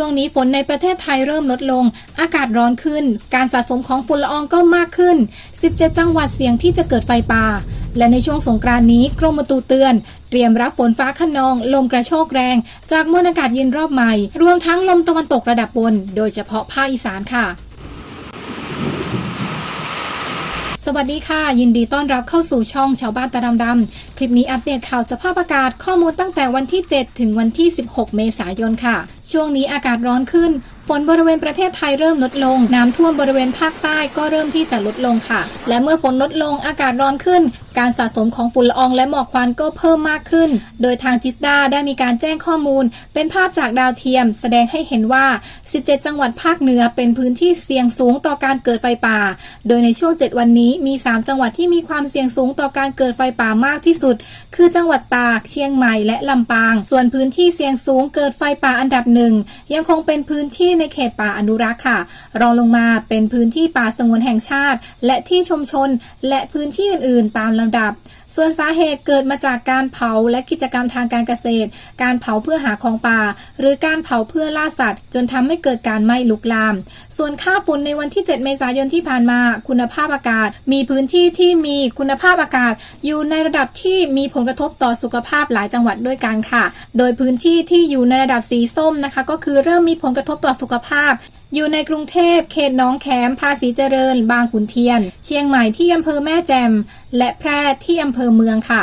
ช่วงนี้ฝนในประเทศไทยเริ่มลดลง อากาศร้อนขึ้น การสะสมของฝุ่นละอองก็มากขึ้น 17 จังหวัดเสี่ยงที่จะเกิดไฟป่า และในช่วงสงกรานนี้กรมตุเตือน เตรียมรับฝนฟ้าขนอง ลมกระโชกแรง จากมวลอากาศเย็นรอบใหม่ รวมทั้งลมตะวันตกระดับบน โดยเฉพาะภาคอีสานค่ะ สวัสดีค่ะ ยินดีต้อนรับเข้าสู่ช่องชาวบ้านตาดำดำคลิปนี้อัปเดตข่าวสภาพอากาศข้อมูลตั้งแต่วันที่ 7 ถึงวันที่ 16 เมษายนค่ะ ช่วงนี้อากาศร้อนขึ้น ฝนบริเวณประเทศไทยเริ่มลดลง น้ำท่วมบริเวณภาคใต้ก็เริ่มที่จะลดลงค่ะ และเมื่อฝนลดลงอากาศร้อนขึ้น การสะสมของฝุ่นละอองและหมอกควันก็เพิ่มมากขึ้น โดยทางจิสดาได้มีการแจ้งข้อมูล เป็นภาพจากดาวเทียม แสดงให้เห็นว่า 17 จังหวัดภาคเหนือเป็นพื้นที่เสี่ยงสูงต่อการเกิดไฟป่า โดยในช่วง 7 วันนี้มี 3 จังหวัดที่มีความเสี่ยงสูงต่อการเกิดไฟป่ามากที่สุด คือจังหวัดตาก เชียงใหม่และลำปาง ส่วนพื้นที่เสี่ยงสูงเกิดไฟป่าอันดับหนึ่งยังคงเป็นพื้นที่ในเขตป่าอนุรักษ์ค่ะ รองลงมาเป็นพื้นที่ป่าสงวนแห่งชาติ และที่ชุมชน และพื้นที่อื่นๆ ตามลำดับ ส่วนสาเหตุเกิดมาจากการเผาและกิจกรรมทางการเกษตร การเผาเพื่อหาของป่า หรือการเผาเพื่อล่าสัตว์ จนทำให้เกิดการไหม้ลุกลาม ส่วนค่าฝุ่นในวันที่ 7 เมษายนที่ผ่านมา คุณภาพอากาศ มีพื้นที่ที่มีคุณภาพอากาศ อยู่ในระดับที่มีผลกระทบต่อสุขภาพหลายจังหวัดด้วยกันค่ะ โดยพื้นที่ที่อยู่ในระดับสีส้มนะคะ ก็คือเริ่มมีผลกระทบต่อสุขภาพ อยู่ในกรุงเทพ เขตน้องแขม ภาษีเจริญ บางขุนเทียน เชียงใหม่ที่อำเภอแม่แจ่ม และแพร่ที่อำเภอเมืองค่ะ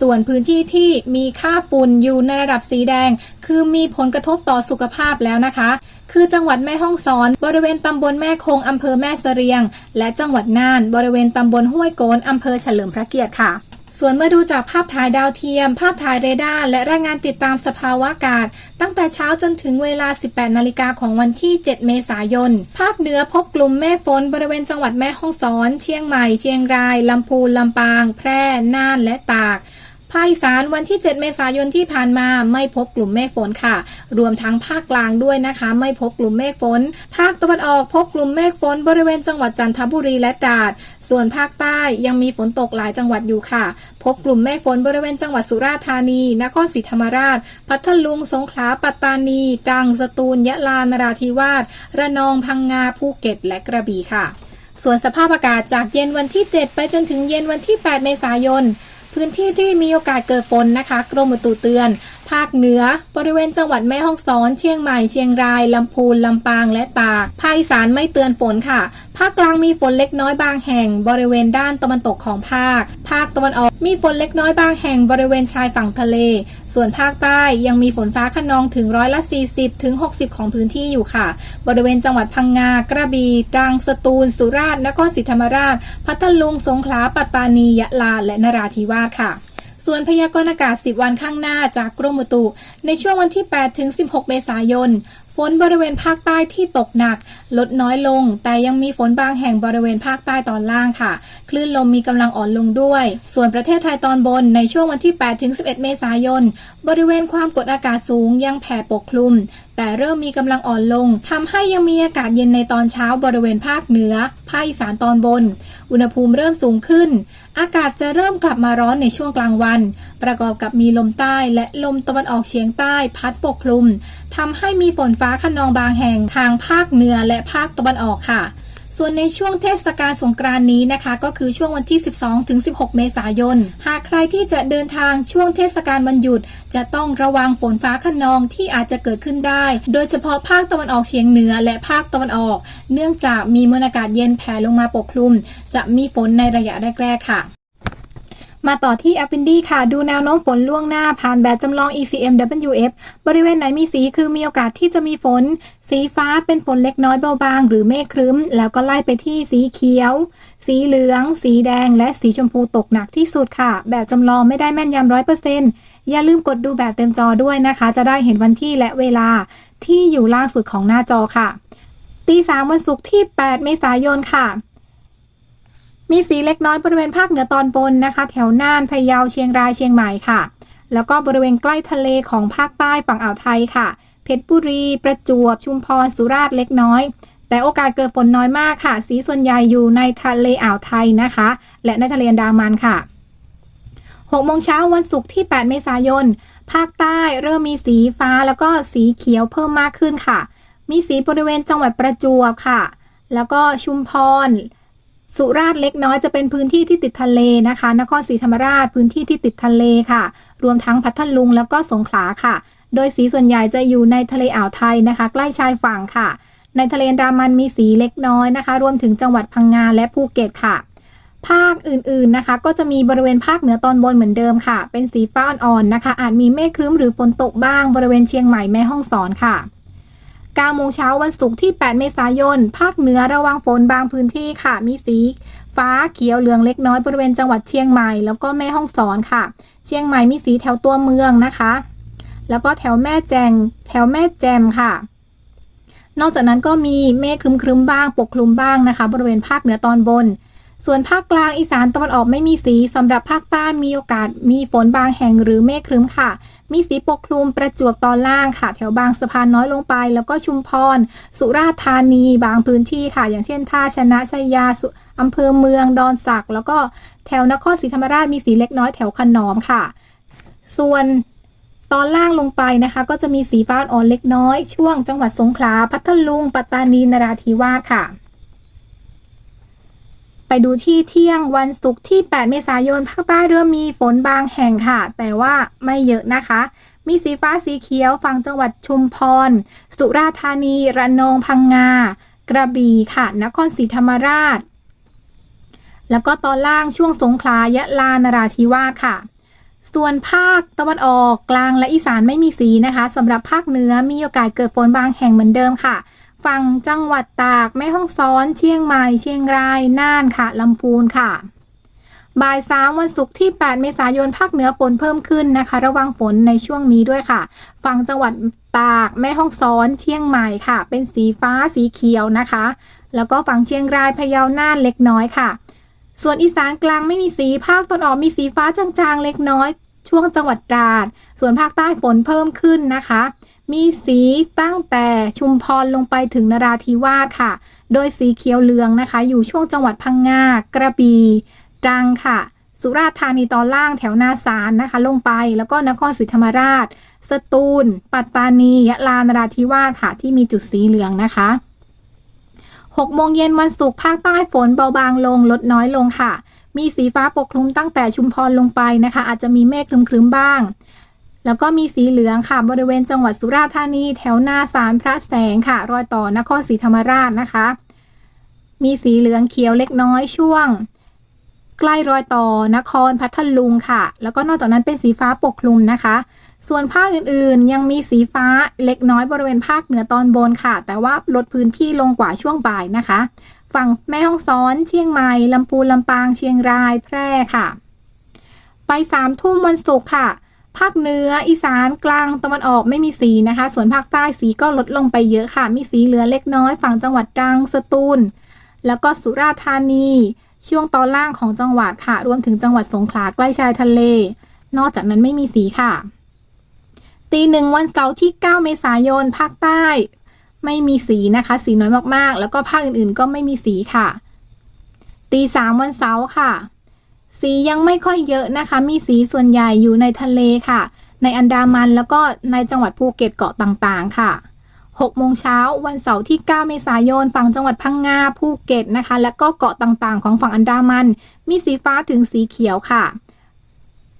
ส่วนพื้นที่ที่มีค่าฝุ่นอยู่ในระดับสีแดง คือมีผลกระทบต่อสุขภาพแล้วนะคะ คือจังหวัดแม่ฮ่องสอน บริเวณตำบลแม่คงอำเภอแม่เสรียง และจังหวัดน่าน บริเวณตำบลห้วยโกนอำเภอเฉลิมพระเกียรติค่ะ ส่วนเมื่อดูจากภาพถ่ายดาวเทียม ภาพถ่ายเรดาร์และรายงานติดตามสภาวะอากาศ ตั้งแต่เช้าจนถึงเวลา 18 นาฬิกาของวันที่ 7 เมษายน ภาคเหนือพบกลุ่มเมฆฝนบริเวณจังหวัดแม่ฮ่องสอน เชียงใหม่ เชียงราย ลำพูน ลำปาง แพร่ น่าน และตาก ภาคอีสานวันที่ 7 เมษายนที่ผ่านมาไม่พบกลุ่มเมฆฝนค่ะ รวมทั้งภาคกลางด้วยนะคะ ไม่พบกลุ่มเมฆฝน ภาคตะวันออกพบกลุ่มเมฆฝนบริเวณจังหวัดจันทบุรีและตราด ส่วนภาคใต้ยังมีฝนตกหลายจังหวัดอยู่ค่ะ พบกลุ่มเมฆฝนบริเวณจังหวัดสุราษฎร์ธานี นครศรีธรรมราช พัทลุง สงขลา ปัตตานีตรัง สตูล ยะลา นราธิวาส ระนอง พังงา ภูเก็ต และกระบี่ค่ะ ส่วนสภาพอากาศจากเย็นวันที่ 7 ไปจนถึงเย็นวันที่ 8 เมษายน พื้นที่ที่มีโอกาสเกิดฝนนะคะ กรมอุตุเตือนภาคเหนือบริเวณจังหวัดแม่ฮ่องสอน เชียงใหม่ เชียงราย ลำพูน ลำปางและตากภาคอีสานไม่เตือนฝนค่ะ ภาคกลางมีฝนเล็กน้อยบางแห่ง บริเวณด้านตะวันตกของภาค ภาคตะวันออกมีฝนเล็กน้อยบางแห่งบริเวณชายฝั่งทะเล ส่วนภาคใต้ยังมีฝนฟ้าขนองถึงร้อยละ 40ถึง60 ของพื้นที่อยู่ค่ะ บริเวณจังหวัดพังงากระบี่ตรังสตูล สุราษฎร์นครศรีธรรมราช พัทลุงสงขลาปัตตานียะลาและนราธิวาสค่ะ ส่วนพยากรณ์อากาศ 10 วันข้างหน้าจากกรมอุตุ ในช่วงวันที่ 8 ถึง 16 เมษายน ฝนบริเวณภาคใต้ที่ตกหนัก ลดน้อยลง แต่ยังมีฝนบางแห่งบริเวณภาคใต้ตอนล่างค่ะ คลื่นลมมีกำลังอ่อนลงด้วย ส่วนประเทศไทยตอนบนในช่วงวันที่ 8 ถึง 11 เมษายน บริเวณความกดอากาศสูงยังแผ่ปกคลุม แต่เริ่มมีกำลังอ่อนลงทำให้ยังมีอากาศเย็นในตอนเช้าบริเวณภาคเหนือภาคอีสานตอนบน อุณหภูมิเริ่มสูงขึ้น อากาศจะเริ่มกลับมาร้อนในช่วงกลางวัน ประกอบกับมีลมใต้และลมตะวันออกเฉียงใต้พัดปกคลุมทำให้มีฝนฟ้าขนองบางแห่งทางภาคเหนือและภาคตะวันออกค่ะ ส่วนในช่วงเทศกาลสงกรานนี้นะคะ ก็คือช่วงวันที่ 12 ถึง 16 เมษายน หากใครที่จะเดินทางช่วงเทศกาลวันหยุด จะต้องระวังฝนฟ้าขนองที่อาจจะเกิดขึ้นได้ โดยเฉพาะภาคตะวันออกเฉียงเหนือและภาคตะวันออก เนื่องจากมีมวลอากาศเย็นแผ่ลงมาปกคลุม จะมีฝนในระยะแรกๆค่ะ มาต่อที่แอปวินดี้ค่ะ ดูแนวโน้มฝนล่วงหน้าผ่านแบบจำลอง ECMWF บริเวณไหนมีสีคือมีโอกาสที่จะมีฝน สีฟ้าเป็นฝนเล็กน้อยเบาบาง หรือเมฆครึ้ม แล้วก็ไล่ไปที่สีเขียว สีเหลือง สีแดง และสีชมพูตกหนักที่สุดค่ะ แบบจำลองไม่ได้แม่นยำร้อยเปอร์เซ็นต์อย่าลืมกดดูแบบเต็มจอด้วยนะคะ จะได้เห็นวันที่และเวลาที่อยู่ล่างสุดของหน้าจอค่ะตีสามวันศุกร์ที่ 8 เมษายนค่ะ มีสีเล็กน้อยบริเวณภาคเหนือตอนบนนะคะ แถวน่านพะเยาเชียงรายเชียงใหม่ค่ะ แล้วก็บริเวณใกล้ทะเลของภาคใต้ฝั่งอ่าวไทยค่ะ เพชรบุรี ประจวบ ชุมพร สุราษฎร์เล็กน้อย แต่โอกาสเกิดฝนน้อยมากค่ะ สีส่วนใหญ่อยู่ในทะเลอ่าวไทยนะคะ และในทะเลอันดามันค่ะ6โมงเช้าวันศุกร์ที่ 8 เมษายน ภาคใต้เริ่มมีสีฟ้าแล้วก็สีเขียวเพิ่มมากขึ้นค่ะ มีสีบริเวณจังหวัดประจวบค่ะ แล้วก็ชุมพร สุราษฎร์เล็กน้อยจะเป็นพื้นที่ที่ติดทะเลนะคะ นครศรีธรรมราชพื้นที่ที่ติดทะเลค่ะ รวมทั้งพัทลุงแล้วก็สงขลาค่ะ โดยสีส่วนใหญ่จะอยู่ในทะเลอ่าวไทยนะคะ ใกล้ชายฝั่งค่ะ ในทะเลดามันมีสีเล็กน้อยนะคะ รวมถึงจังหวัดพังงาและภูเก็ตค่ะ ภาคอื่นๆนะคะ ก็จะมีบริเวณภาคเหนือตอนบนเหมือนเดิมค่ะ เป็นสีฟ้าอ่อนๆนะคะ อาจมีเมฆครึ้มหรือฝนตกบ้างบริเวณเชียงใหม่แม่ฮ่องสอนค่ะ 9โมงเช้าวันศุกร์ที่ 8 เมษายน ภาคเหนือระวังฝนบางพื้นที่ค่ะ มีสี ฟ้าเขียวเหลืองเล็กน้อยบริเวณจังหวัดเชียงใหม่ แล้วก็แม่ฮ่องสอนค่ะ เชียงใหม่มีสีแถวตัวเมืองนะคะ แล้วก็แถวแม่แจง แถวแม่แจมค่ะ นอกจากนั้นก็มีเมฆครึ้มๆบ้าง ปกคลุมบ้างนะคะ บริเวณภาคเหนือตอนบน ส่วนภาคกลางอีสานตะวันออกไม่มีสีสำหรับภาคใต้มีโอกาสมีฝนบางแห่งหรือเมฆครึ้มค่ะ มีสีปกคลุมประจวบตอนล่างค่ะ แถวบางสะพานน้อยลงไป แล้วก็ชุมพร สุราษฎร์ธานีบางพื้นที่ค่ะ อย่างเช่นท่าชนะชัยยาอำเภอเมืองดอนสัก แล้วก็แถวนครศรีธรรมราชมีสีเล็กน้อยแถวขนอมค่ะ ส่วนตอนล่างลงไปนะคะ ก็จะมีสีฟ้าอ่อนเล็กน้อย ช่วงจังหวัดสงขลาพัทลุง ปัตตานีนราธิวาสค่ะ ไปดูที่เที่ยงวันศุกร์ที่ 8 เมษายนภาคใต้เริ่มมีฝนบางแห่งค่ะ แต่ว่าไม่เยอะนะคะ มีสีฟ้าสีเขียวฝั่งจังหวัดชุมพร สุราษฎร์ธานีระนองพังงา กระบี่ค่ะ นครศรีธรรมราช แล้วก็ตอนล่างช่วงสงขลายะลานราธิวาสค่ะ ส่วนภาคตะวันออกกลางและอีสานไม่มีสีนะคะสำหรับภาคเหนือมีโอกาสเกิดฝนบางแห่งเหมือนเดิมค่ะ ฝั่งจังหวัดตาก แม่ฮ่องซ้อน เชียงใหม่ เชียงราย น่านค่ะลำพูนค่ะ บ่ายสามวันศุกร์ที่ 8 เมษายนภาคเหนือฝนเพิ่มขึ้นนะคะ ระวังฝนในช่วงนี้ด้วยค่ะ ฝั่งจังหวัดตาก แม่ฮ่องซ้อน เชียงใหม่ค่ะ เป็นสีฟ้าสีเขียวนะคะ แล้วก็ฝั่งเชียงรายพะเยาน่านเล็กน้อยค่ะ ส่วนอีสานกลางไม่มีสีภาคตะวันออกมีสีฟ้าจางๆ เล็กน้อย ช่วงจังหวัดตราด ส่วนภาคใต้ฝนเพิ่มขึ้นนะคะ มีสีตั้งแต่ชุมพรลงไปถึงนราธิวาสค่ะ โดยสีเขียวเหลืองนะคะ อยู่ช่วงจังหวัดพังงา กระบี่ตรังค่ะ สุราษฎร์ธานีตอนล่างแถวนาสารนะคะ ลงไปแล้วก็นครศรีธรรมราช สตูล ปัตตานี ยะลา นราธิวาสค่ะ ที่มีจุดสีเหลืองนะคะ6โมงเย็นวันศุกร์ภาคใต้ฝนเบาบางลงลดน้อยลงค่ะ มีสีฟ้าปกคลุมตั้งแต่ชุมพรลงไปนะคะ อาจจะมีเมฆครึ้มๆบ้าง แล้วก็มีสีเหลืองค่ะบริเวณจังหวัดสุราษฎร์ธานี แถวหน้าสารพระแสงค่ะ รอยต่อนครศรีธรรมราชนะคะ มีสีเหลืองเขียวเล็กน้อยช่วง ใกล้รอยต่อนครพัทลุงค่ะ แล้วก็นอกจากนั้นเป็นสีฟ้าปกคลุมนะคะ ส่วนภาคอื่นๆ ยังมีสีฟ้าเล็กน้อยบริเวณภาคเหนือตอนบนค่ะ แต่ว่าลดพื้นที่ลงกว่าช่วงบ่ายนะคะ ฝั่งแม่ฮ่องสอน เชียงใหม่ลำพูนลำปางเชียงรายแพร่ค่ะ ไปสามทุ่มวันศุกร์ค่ะ ภาคเหนืออีสานกลางตะวันออกไม่มีสีนะคะ ส่วนภาคใต้สีก็ลดลงไปเยอะค่ะ มีสีเหลือเล็กน้อย ฝั่งจังหวัดตรังสตูล แล้วก็สุราษฎร์ธานี ช่วงตอนล่างของจังหวัดค่ะ รวมถึงจังหวัดสงขลาใกล้ชายทะเล นอกจากนั้นไม่มีสีค่ะ ตีหนึ่งวันเสาร์ที่ 9 เมษายน ภาคใต้ ไม่มีสีนะคะ สีน้อยมากๆ แล้วก็ภาคอื่นๆ ก็ไม่มีสีค่ะ ตีสามวันเสาร์ค่ะ สียังไม่ค่อยเยอะนะคะ มีสีส่วนใหญ่อยู่ในทะเลค่ะ ในอันดามันแล้วก็ในจังหวัดภูเก็ตเกาะต่างๆค่ะ6โมงเช้าวันเสาร์ที่ 9 เมษายน ฝั่งจังหวัดพังงา ภูเก็ตนะคะ และก็เกาะต่างๆ ของฝั่งอันดามัน มีสีฟ้าถึงสีเขียวค่ะ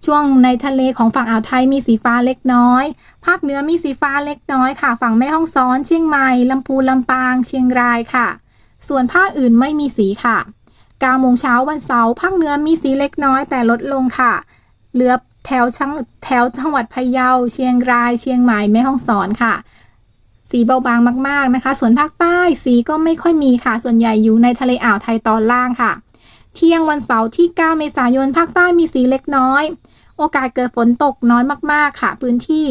ช่วงในทะเลของฝั่งอ่าวไทยมีสีฟ้าเล็กน้อย ภาคเหนือมีสีฟ้าเล็กน้อยค่ะ ฝั่งแม่ฮ่องซ้อน เชียงใหม่ ลำพูนลำปาง เชียงรายค่ะ ส่วนภาคอื่นไม่มีสีค่ะ 9โมงเช้าวันเสาร์ภาคเหนือมีสีเล็กน้อยแต่ลดลงค่ะ เหลือแถวช่างแถวจังหวัดพะเยา เชียงราย เชียงใหม่แม่ฮ่องสอนค่ะ สีเบาบางมาก ๆนะคะ ส่วนภาคใต้สีก็ไม่ค่อยมีค่ะ ส่วนใหญ่อยู่ในทะเลอ่าวไทยตอนล่างค่ะ เที่ยงวันเสาร์ที่ 9 เมษายนภาคใต้มีสีเล็กน้อย โอกาสเกิดฝนตกน้อยมากๆค่ะ พื้นที่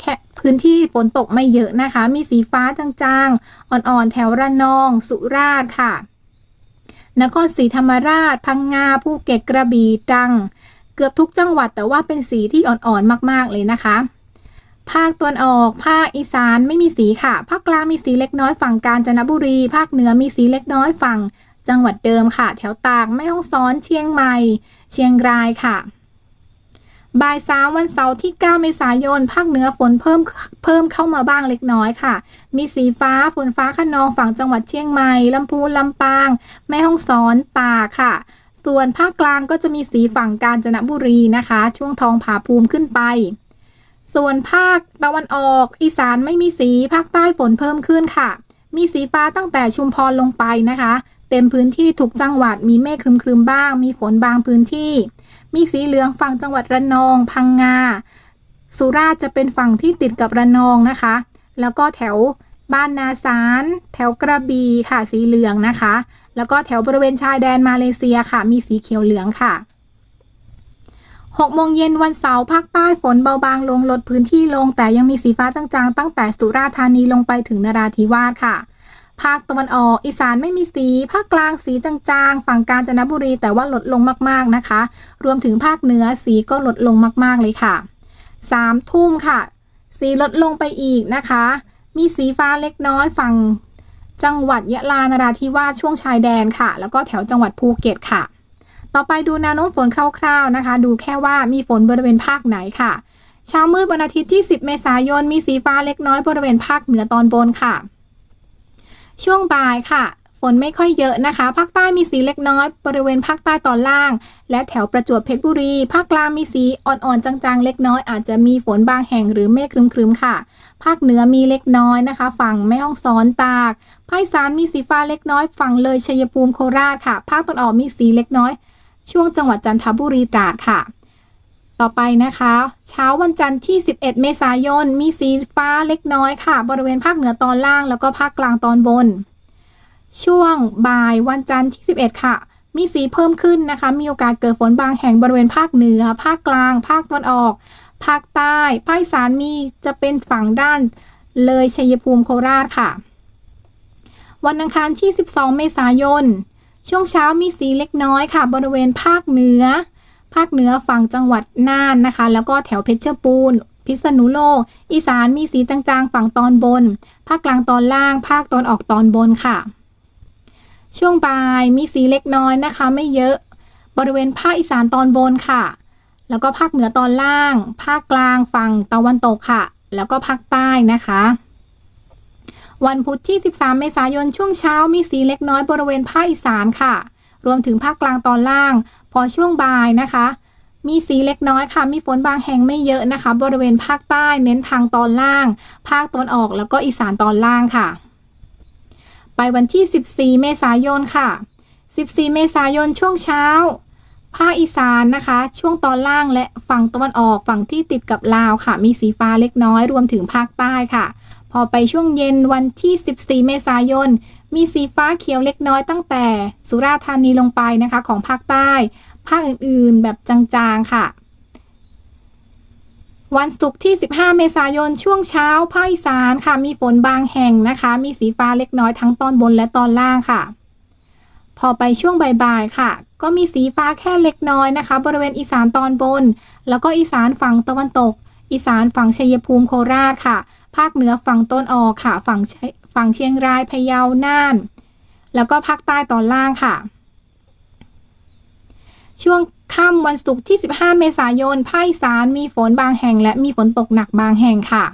แค่พื้นที่ฝนตกไม่เยอะนะคะ มีสีฟ้าจางๆ อ่อนๆ แถวระนอง สุราษฎร์ค่ะ นครศรีธรรมราช พังงาภูเก็ตกระบี่ตรัง เกือบทุกจังหวัดแต่ว่าเป็นสีที่อ่อนๆมากๆเลยนะคะ ภาคตะวันออก ภาคอีสานไม่มีสีค่ะ ภาคกลางมีสีเล็กน้อยฝั่งกาญจนบุรี ภาคเหนือมีสีเล็กน้อยฝั่ง จังหวัดเดิมค่ะ แถวตากแม่ฮ่องสอนเชียงใหม่ เชียงรายค่ะ บ่ายสามวันเสาร์ที่ 9 เมษายน ภาคเหนือฝนเพิ่มเพิ่มเข้ามาบ้างเล็กน้อยค่ะ มีสีฟ้าฝนฟ้าขนองฝั่งจังหวัดเชียงใหม่ลำพูนลำปาง แม่ฮ่องสอนตาค่ะ ส่วนภาคกลางก็จะมีสีฝั่งกาญจนบุรีนะคะ ช่วงทองผาภูมิขึ้นไป ส่วนภาคตะวันออก อีสานไม่มีสีภาคใต้ฝนเพิ่มขึ้นค่ะ มีสีฟ้าตั้งแต่ชุมพรลงไปนะคะ เต็มพื้นที่ทุกจังหวัดมีเมฆครึมๆบ้าง มีฝนบางพื้นที่ มีสีเหลืองฝั่งจังหวัดระนอง พังงา สุราษฎร์จะเป็นฝั่งที่ติดกับระนองนะคะ แล้วก็แถวบ้านนาสาร แถวกระบี่ค่ะสีเหลืองนะคะ แล้วก็แถวบริเวณชายแดนมาเลเซียค่ะ มีสีเขียวเหลืองค่ะ6โมงเย็นวันเสาร์ภาคใต้ฝนเบาบางลงลดพื้นที่ลง แต่ยังมีสีฟ้าจางๆตั้งแต่สุราษฎร์ธานีลงไปถึงนราธิวาสค่ะ ภาคตะวันออกอีสานไม่มีสี ภาคกลางสีจางๆ ฝั่งกาญจนบุรีแต่ว่าลดลงมากๆนะคะ รวมถึงภาคเหนือสีก็ลดลงมากๆเลยค่ะสามทุ่มค่ะ สีลดลงไปอีกนะคะ มีสีฟ้าเล็กน้อยฝั่งจังหวัดยะลานราธิวาสช่วงชายแดนค่ะ แล้วก็แถวจังหวัดภูเก็ตค่ะ ต่อไปดูแนวโน้มฝนคร่าวๆนะคะ ดูแค่ว่ามีฝนบริเวณภาคไหนค่ะเช้ามืดวันอาทิตย์ที่ 10 เมษายน มีสีฟ้าเล็กน้อยบริเวณภาคเหนือตอนบนค่ะ ช่วงบ่ายค่ะ ฝนไม่ค่อยเยอะนะคะ ภาคใต้มีสีเล็กน้อย บริเวณภาคใต้ตอนล่าง และแถวประจวบเพชรบุรี ภาคกลางมีสีอ่อนๆจางๆ เล็กน้อย อาจจะมีฝนบางแห่งหรือเมฆครึมๆค่ะ ภาคเหนือมีเล็กน้อยนะคะ ฝั่งแม่ฮ่องสอนตาก ภาคอีสานมีสีฟ้าเล็กน้อย ฝั่งเลยชัยภูมิโคราชค่ะ ภาคตะวันออกมีสีเล็กน้อย ช่วงจังหวัดจันทบุรีตราดค่ะ ต่อไปนะคะ เช้าวันจันทร์ที่ 11 เมษายน มีสีฟ้าเล็กน้อยค่ะ บริเวณภาคเหนือตอนล่างแล้วก็ภาคกลางตอนบน ช่วงบ่ายวันจันทร์ที่ 11 ค่ะ มีสีเพิ่มขึ้นนะคะ มีโอกาสเกิดฝนบางแห่งบริเวณภาคเหนือ ภาคกลาง ภาคตะวันออก ภาคใต้ภาคอีสานมีจะเป็นฝั่งด้านเลยชัยภูมิโคราชค่ะ วันอังคารที่ 12 เมษายน ช่วงเช้ามีสีเล็กน้อยค่ะ บริเวณภาคเหนือ ภาคเหนือฝั่งจังหวัดน่านนะคะ แล้วก็แถวเพชรบูรณ์พิษณุโลก อีสานมีสีจางๆ ฝั่งตอนบน ภาคกลางตอนล่าง ภาคตอนออกตอนบนค่ะ ช่วงบ่ายมีสีเล็กน้อยนะคะ ไม่เยอะ บริเวณภาคอีสานตอนบนค่ะ แล้วก็ภาคเหนือตอนล่าง ภาคกลางฝั่งตะวันตกค่ะ แล้วก็ภาคใต้นะคะ วันพุธที่ 13 เมษายนช่วงเช้ามีสีเล็กน้อยบริเวณภาคอีสานค่ะ รวมถึงภาคกลางตอนล่าง พอช่วงบ่ายนะคะ มีสีเล็กน้อยค่ะ มีฝนบางแห่งไม่เยอะนะคะ บริเวณภาคใต้เน้นทางตอนล่าง ภาคตอนออกแล้วก็อีสานตอนล่างค่ะ ไปวันที่ 14 เมษายนค่ะ 14 เมษายนช่วงเช้า ภาคอีสานนะคะ ช่วงตอนล่างและฝั่งตะวันออกฝั่งที่ติดกับลาวค่ะ มีสีฟ้าเล็กน้อยรวมถึงภาคใต้ค่ะ พอไปช่วงเย็นวันที่ 14 เมษายน มีสีฟ้าเขียวเล็กน้อยตั้งแต่สุราษฎร์ธานีลงไปนะคะ ของภาคใต้ ภาคอื่นๆแบบจางๆ ค่ะ วันศุกร์ที่ 15 เมษายนช่วงเช้าภาคอีสานค่ะ มีฝนบางแห่งนะคะ มีสีฟ้าเล็กน้อยทั้งตอนบนและตอนล่างค่ะ พอไปช่วงบ่ายๆค่ะ ก็มีสีฟ้าแค่เล็กน้อยนะคะ บริเวณอีสานตอนบน แล้วก็อีสานฝั่งตะวันตก อีสานฝั่งชัยภูมิโคราชค่ะ ภาคเหนือฝั่งต้นออกค่ะ ฝั่ง ฝั่งเชียงรายพะเยาน่าน แล้วก็ภาคใต้ตอนล่างค่ะ ช่วงค่ำวันศุกร์ที่ 15 เมษายนภาคอีสานมีฝนบางแห่ง และมีฝนตกหนักบางแห่งค่ะ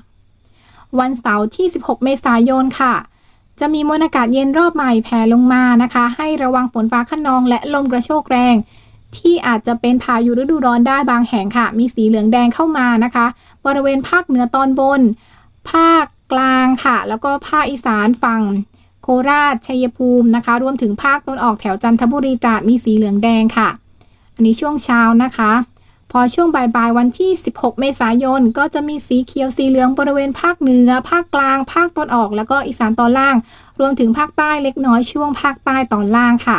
วันเสาร์ที่ 16 เมษายนค่ะ จะมีมวลอากาศเย็นรอบใหม่แผ่ลงมานะคะ ให้ระวังฝนฟ้าขนองและลมกระโชกแรง ที่อาจจะเป็นพายุฤดูร้อนได้บางแห่งค่ะ มีสีเหลืองแดงเข้ามานะคะ บริเวณภาคเหนือตอนบน ภาค กลางค่ะ แล้วก็ภาคอีสานฝั่งโคราชชัยภูมินะคะ รวมถึงภาคตะวันออกแถวจันทบุรีตราดมีสีเหลืองแดงค่ะ อันนี้ช่วงเช้านะคะ พอช่วงบ่ายๆวันที่ 16 เมษายน ก็จะมีสีเขียวสีเหลืองบริเวณภาคเหนือ ภาคกลาง ภาคตะวันออก แล้วก็อีสานตอนล่าง รวมถึงภาคใต้เล็กน้อยช่วงภาคใต้ตอนล่างค่ะ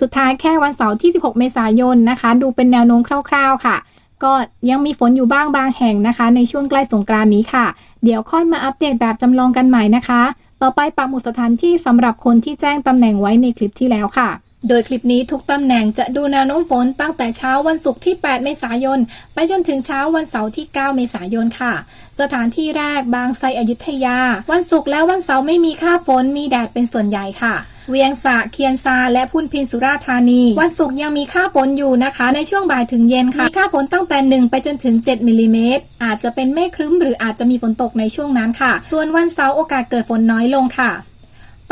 สุดท้ายแค่วันเสาร์ที่ 16 เมษายนนะคะ ดูเป็นแนวโน้มคร่าว ๆ ค่ะ ก็ยังมีฝนอยู่บ้างบางแห่งนะคะ ในช่วงใกล้สงกรานนี้ค่ะ เดี๋ยวค่อยมาอัปเดตแบบจำลองกันใหม่นะคะ ต่อไปปักหมุดสถานที่สำหรับคนที่แจ้งตำแหน่งไว้ในคลิปที่แล้วค่ะ โดยคลิปนี้ทุกตำแหน่งจะดูแนวโน้มฝนตั้งแต่เช้าวันศุกร์ที่ 8 เมษายน ไปจนถึงเช้าวันเสาร์ที่ 9 เมษายนค่ะ สถานที่แรกบางไทรอยุธยา วันศุกร์และวันเสาร์ไม่มีค่าฝนมีแดดเป็นส่วนใหญ่ค่ะ เวียงสะเคียนซาและพุนพินสุราธานี วันศุกร์ยังมีค่าฝนอยู่นะคะ ในช่วงบ่ายถึงเย็นค่ะมีค่าฝนตั้งแต่ 1 ไปจนถึง 7มิลลิเมตรอาจจะเป็นเมฆครึ้มหรืออาจจะมีฝนตกในช่วงนั้นค่ะ ส่วนวันเสาร์โอกาสเกิดฝนน้อยลงค่ะ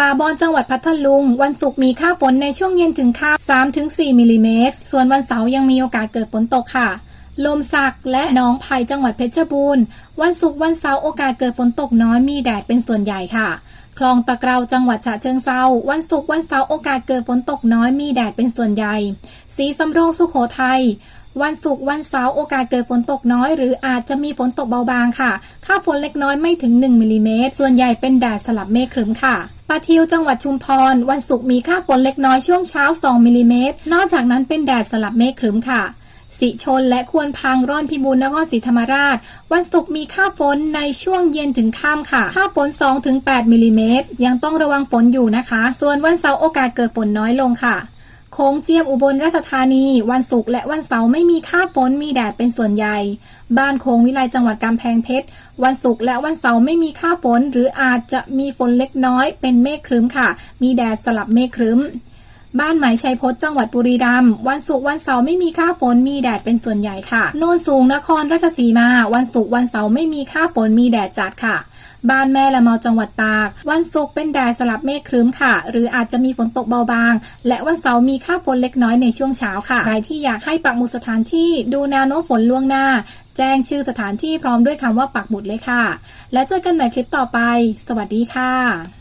ป่าบอนจังหวัดพัทลุง วันศุกร์มีค่าฝนในช่วงเย็นถึงค่า 3-4 มิลลิเมตร ส่วนวันเสาร์ยังมีโอกาสเกิดฝนตกค่ะ ลมสักและน้องไผ่จังหวัดเพชรบูรณ์ วันศุกร์วันเสาร์โอกาสเกิดฝนตกน้อยมีแดดเป็นส่วนใหญ่ค่ะ คลองตะเกราจังหวัดฉะเชิงเซาวันศุกร์วันเสาร์โอกาสเกิดฝนตกน้อยมีแดดเป็นส่วนใหญ่ สีสำโรงสุขโขทัย วันศุกร์วันเสาร์โอกาสเกิดฝนตกน้อย หรืออาจจะมีฝนตกเบาบางค่ะ ค่าฝนเล็กน้อยไม่ถึง 1มิลลิเมตรส่วนใหญ่เป็นแดดสลับเมฆครึ้มค่ะปาทิวจังหวัดชุมพร วันศุกร์มีค่าฝนเล็กน้อยช่วงเช้า 2มิลลิเมตรนอกจากนั้นเป็นแดดสลับเมฆครึ้มค่ะ สิชนและควรพังร่อนพิบูลนครศรีธรรมราช วันศุกร์มีค่าฝนในช่วงเย็นถึงค่ำค่ะ ค่าฝน 2-8มิลลิเมตรยังต้องระวังฝนอยู่นะคะ ส่วนวันเสาร์โอกาสเกิดฝนน้อยลงค่ะ ค้งเจียมอุบลราชธานี วันศุกร์และวันเสาร์ไม่มีค่าฝนมีแดดเป็นส่วนใหญ่ บ้านโค้งวิไลจังหวัดกำแพงเพชร วันศุกร์และวันเสาร์ไม่มีค่าฝน หรืออาจจะมีฝนเล็กน้อยเป็นเมฆครึ้มค่ะ มีแดดสลับเมฆครึ้ม บ้านไหมชัยพจน์จังหวัดบุรีรัมย์วันศุกร์วันเสาร์ไม่มีค่าฝนมีแดดเป็นส่วนใหญ่ค่ะโนนสูงนครราชสีมา วันศุกร์วันเสาร์ไม่มีค่าฝนมีแดดจัดค่ะ บ้านแม่ละเมาจังหวัดตาก วันศุกร์เป็นแดดสลับเมฆครึ้มค่ะ หรืออาจจะมีฝนตกเบาบาง และวันเสาร์มีค่าฝนเล็กน้อยในช่วงเช้าค่ะ ใครที่อยากให้ปักหมุดสถานที่ดูแนวโน้มฝนล่วงหน้า แจ้งชื่อสถานที่พร้อมด้วยคำว่าปักหมุดเลยค่ะ และเจอกันใหม่คลิปต่อไป สวัสดีค่ะ